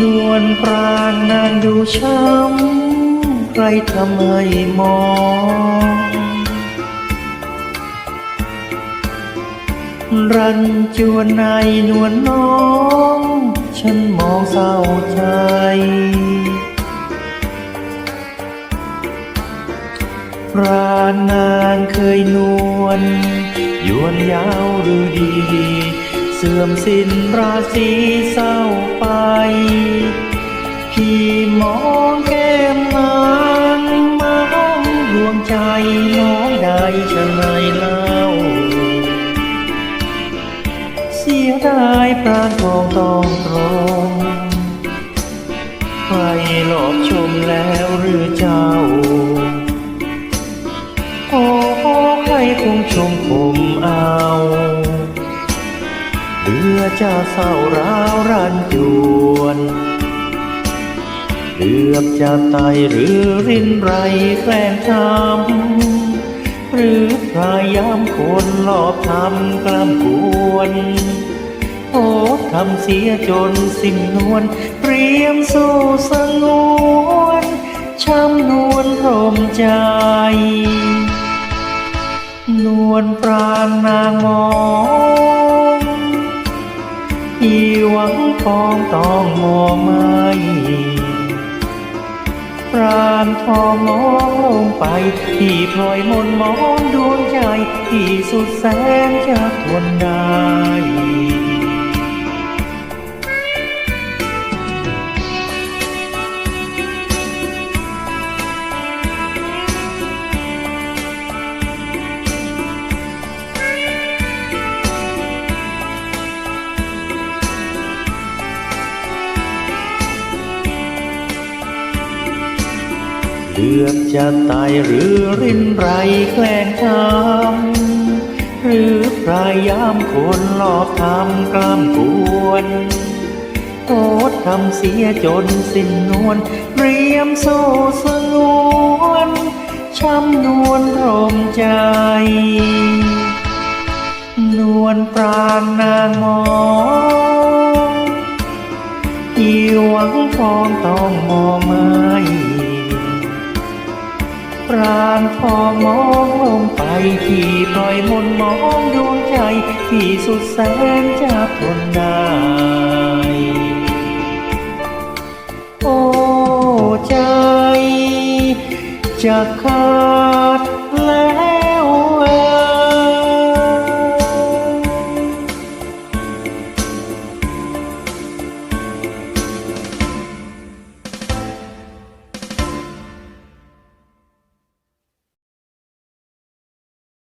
นวลปราณนางดูช้ำใครทำให้มอง รันจวนในนวลน้อง ฉันมองเศร้าใจปราณนางเคยนวลยวนยาวหรือดี เสื่อมสิ้นราศีเศร้าไป น้องได้ชะไงเล่า เสียดายปรานทองต้องตรงใครหลอกชมแล้วหรือเจ้า โอ้ให้คงชมผมเอาเดือจะเศร้าร้าวรันจวน เดือบจะตายหรือรินไรแกล้งทำหรือพยายามคนหลอกทำกล้ำกวน โอ้ทำเสียจนสิ้นนวลเตรียมสู้สงวนช้ำนวลพรมใจ นวลปราณนางมองอีหวังปองต้องมองไม่ ปราณทองมองลงไป ที่พลอยมนมองดวงใจ ที่สุดแสนจะทนได้ เลือกจะตายหรือรินไรแกล้งทำหรือพยายามคนหลอกทำกล้ามกวนโทษทำเสียจนสิ้นนวลเตรียมโซ่สงวนช้ำนวลรมใจ นวลปราณนางมองอีหวังฟองต้องมองม่ ปราณพอมองลงไปที่ปล่อยมนมองดวงใจ ที่สุดแสนจะทนได้โอ้ใจจะขา